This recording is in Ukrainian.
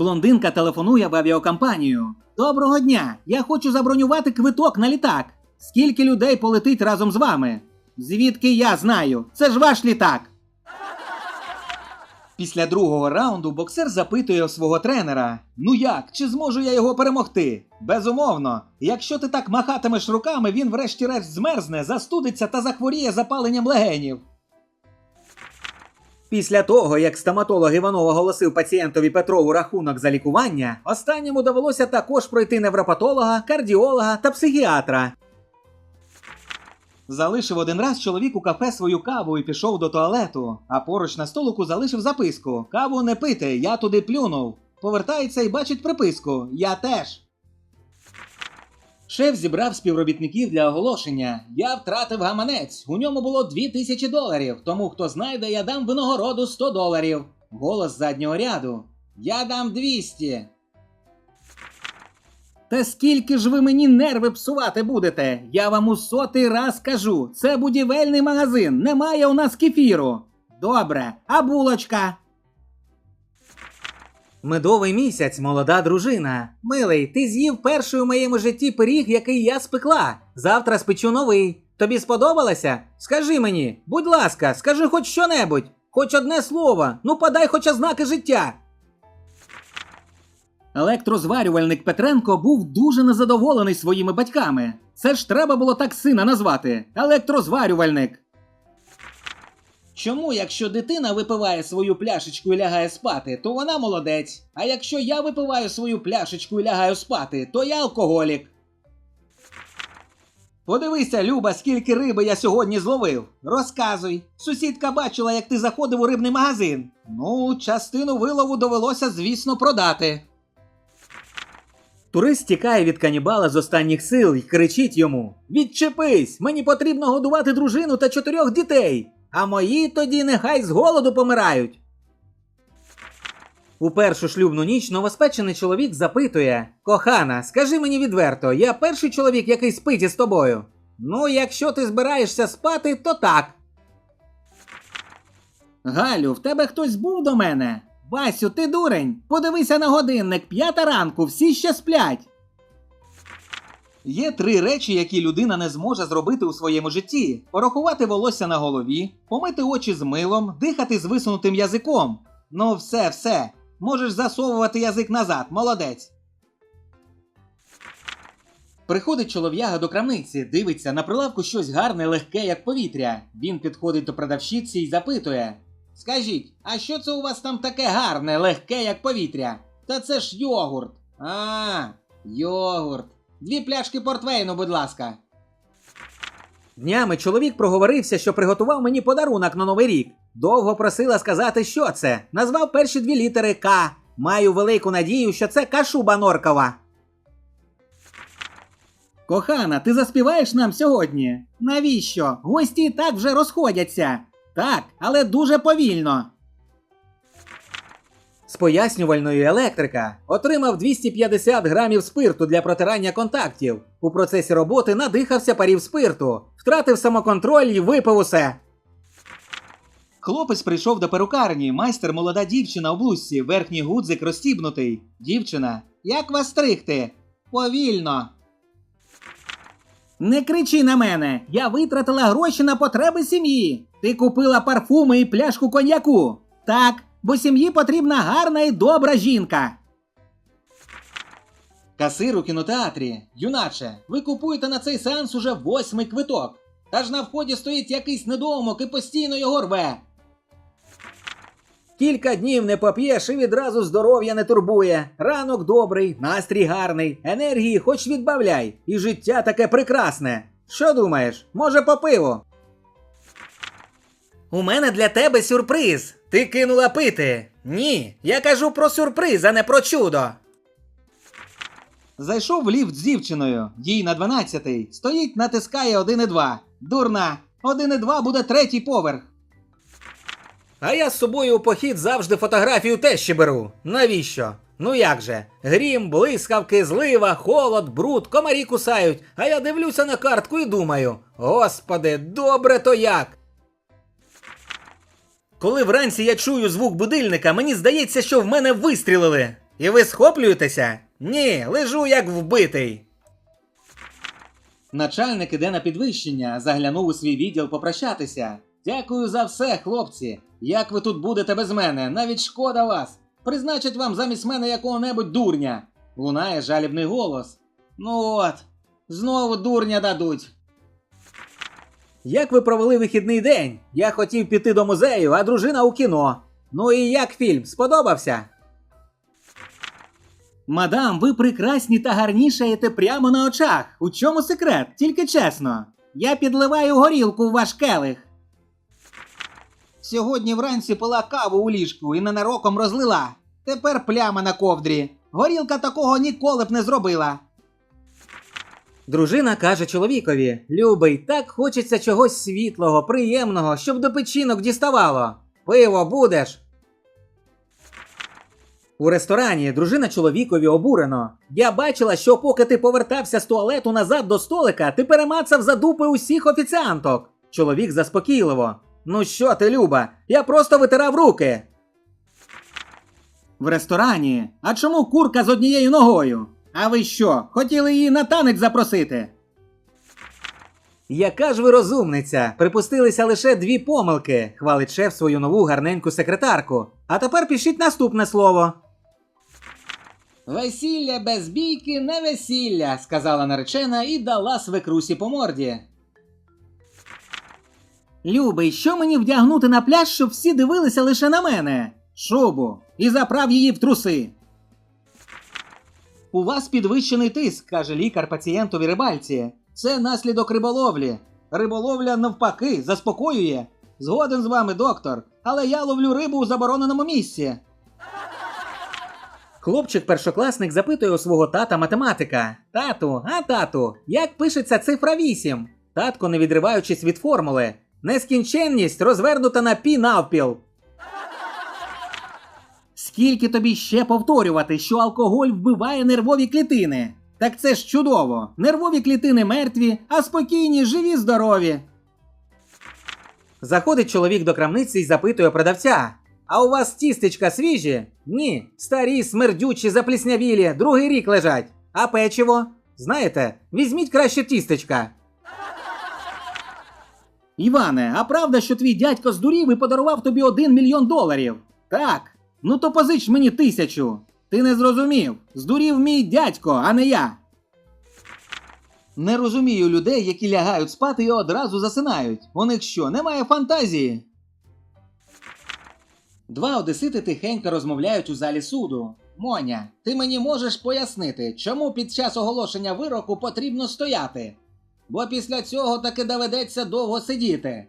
Блондинка телефонує в авіакомпанію. Доброго дня! Я хочу забронювати квиток на літак. Скільки людей полетить разом з вами? Звідки я знаю? Це ж ваш літак. Після другого раунду боксер запитує свого тренера: Ну як, чи зможу я його перемогти? Безумовно, якщо ти так махатимеш руками, він врешті-решт змерзне, застудиться та захворіє запаленням легенів. Після того, як стоматолог Іванов оголосив пацієнтові Петрову рахунок за лікування, останньому довелося також пройти невропатолога, кардіолога та психіатра. Залишив один раз чоловік у кафе свою каву і пішов до туалету, а поруч на столику залишив записку: Каву не пити, я туди плюнув. Повертається і бачить приписку Я теж. Шеф зібрав співробітників для оголошення. Я втратив гаманець. У ньому було 2000 доларів. Тому хто знайде, я дам винагороду 100 доларів. Голос заднього ряду. Я дам 200. Та скільки ж ви мені нерви псувати будете? Я вам у сотий раз кажу, це будівельний магазин, немає у нас кефіру. Добре, а булочка? Медовий місяць, молода дружина. Милий, ти з'їв перший у моєму житті пиріг, який я спекла. Завтра спечу новий. Тобі сподобалося? Скажи мені, будь ласка, скажи хоч що-небудь, хоч одне слово, ну подай хоч ознаки життя. Електрозварювальник Петренко був дуже незадоволений своїми батьками. Це ж треба було так сина назвати електрозварювальник. Чому, якщо дитина випиває свою пляшечку і лягає спати, то вона молодець. А якщо я випиваю свою пляшечку і лягаю спати, то я алкоголік. Подивися, Люба, скільки риби я сьогодні зловив. Розказуй. Сусідка бачила, як ти заходив у рибний магазин. Ну, частину вилову довелося, звісно, продати. Турист тікає від канібала з останніх сил і кричить йому: Відчепись! Мені потрібно годувати дружину та чотирьох дітей, а мої тоді нехай з голоду помирають. У першу шлюбну ніч новоспечений чоловік запитує: Кохана, скажи мені відверто, я перший чоловік, який спить із тобою. Ну, якщо ти збираєшся спати, то так. Галю, в тебе хтось був до мене? Васю, ти дурень. Подивися на годинник, п'ята ранку, всі ще сплять. Є три речі, які людина не зможе зробити у своєму житті: порахувати волосся на голові, помити очі з милом, дихати з висунутим язиком. Ну, все, все. Можеш засовувати язик назад, молодець. Приходить чолов'яга до крамниці, дивиться на прилавку щось гарне, легке, як повітря. Він підходить до продавщиці і запитує: Скажіть, а що це у вас там таке гарне, легке, як повітря? Та це ж йогурт. А, йогурт. Дві пляшки портвейну, будь ласка. Днями чоловік проговорився, що приготував мені подарунок на новий рік. Довго просила сказати, що це. Назвав перші дві літери К. Маю велику надію, що це кашуба норкова. Кохана, ти заспіваєш нам сьогодні? Навіщо? Гості так вже розходяться. Так, але дуже повільно. Пояснювальної електрика отримав 250 грамів спирту для протирання контактів. У процесі роботи надихався парів спирту, втратив самоконтроль і випив усе. Хлопець прийшов до перукарні, майстер молода дівчина у блузці, верхній гудзик розстібнутий. Дівчина, як вас стригти? Повільно. Не кричи на мене. Я витратила гроші на потреби сім'ї. Ти купила парфуми і пляшку коньяку. Так, бо сім'ї потрібна гарна і добра жінка. Касир у кінотеатрі. Юначе, ви купуєте на цей сеанс уже восьмий квиток. Та ж на вході стоїть якийсь недоумок і постійно його рве. Кілька днів не поп'єш і відразу здоров'я не турбує. Ранок добрий, настрій гарний, енергії хоч відбавляй, і життя таке прекрасне. Що думаєш, може по пиву? У мене для тебе сюрприз. Ти кинула пити. Ні, я кажу про сюрприз, а не про чудо. Зайшов в ліфт з дівчиною, їй на 12-й. Стоїть, натискає 1,2. Дурна, 1,2 буде третій поверх. А я з собою у похід завжди фотографію тещі беру. Навіщо? Ну як же? Грім, блискавки, злива, холод, бруд, комарі кусають. А я дивлюся на картку і думаю: Господи, добре то як. Коли вранці я чую звук будильника, мені здається, що в мене вистрілили. І ви схоплюєтеся? Ні, лежу як вбитий. Начальник іде на підвищення, заглянув у свій відділ попрощатися. Дякую за все, хлопці. Як ви тут будете без мене? Навіть шкода вас. Призначать вам замість мене якого-небудь дурня. Лунає жалібний голос. Ну от, знову дурня дадуть. Як ви провели вихідний день? Я хотів піти до музею, а дружина у кіно. Ну і як фільм? Сподобався? Мадам, ви прекрасні та гарнішаєте прямо на очах. У чому секрет? Тільки чесно. Я підливаю горілку в ваш келих. Сьогодні вранці пила каву у ліжку і ненароком розлила. Тепер пляма на ковдрі. Горілка такого ніколи б не зробила. Дружина каже чоловікові: Любий, так хочеться чогось світлого, приємного, щоб до печінок діставало. Пиво будеш. У ресторані дружина чоловікові обурено. Я бачила, що поки ти повертався з туалету назад до столика, ти перемацав за дупи усіх офіціанток. Чоловік заспокійливо. Ну що ти, Люба? Я просто витирав руки. В ресторані. А чому курка з однією ногою? А ви що, хотіли її на танець запросити? Яка ж ви розумниця? Припустилися лише дві помилки, хвалить шеф свою нову гарненьку секретарку. А тепер пишіть наступне слово. Весілля без бійки не весілля, сказала наречена і дала свекрусі по морді. Любий, що мені вдягнути на пляж, щоб всі дивилися лише на мене? Шубу. І заправ її в труси. У вас підвищений тиск, каже лікар пацієнтові рибальці. Це наслідок риболовлі. Риболовля навпаки заспокоює. Згоден з вами, доктор, але я ловлю рибу у забороненому місці. Хлопчик першокласник запитує у свого тата математика: Тату, а тату, як пишеться цифра 8? Татко, не відриваючись від формули. Нескінченність розвернута на пі навпіл. Скільки тобі ще повторювати, що алкоголь вбиває нервові клітини? Так це ж чудово. Нервові клітини мертві, а спокійні, живі, здорові. Заходить чоловік до крамниці і запитує продавця: А у вас тістечка свіжі? Ні, старі, смердючі, запліснявілі, другий рік лежать. А печиво? Знаєте, візьміть краще тістечка. Іване, а правда, що твій дядько здурів і подарував тобі один мільйон доларів? Так. Ну то позич мені тисячу. Ти не зрозумів. Здурів мій дядько, а не я. Не розумію людей, які лягають спати і одразу засинають. У них що, немає фантазії? Два одесити тихенько розмовляють у залі суду. Моня, ти мені можеш пояснити, чому під час оголошення вироку потрібно стояти? Бо після цього таки доведеться довго сидіти.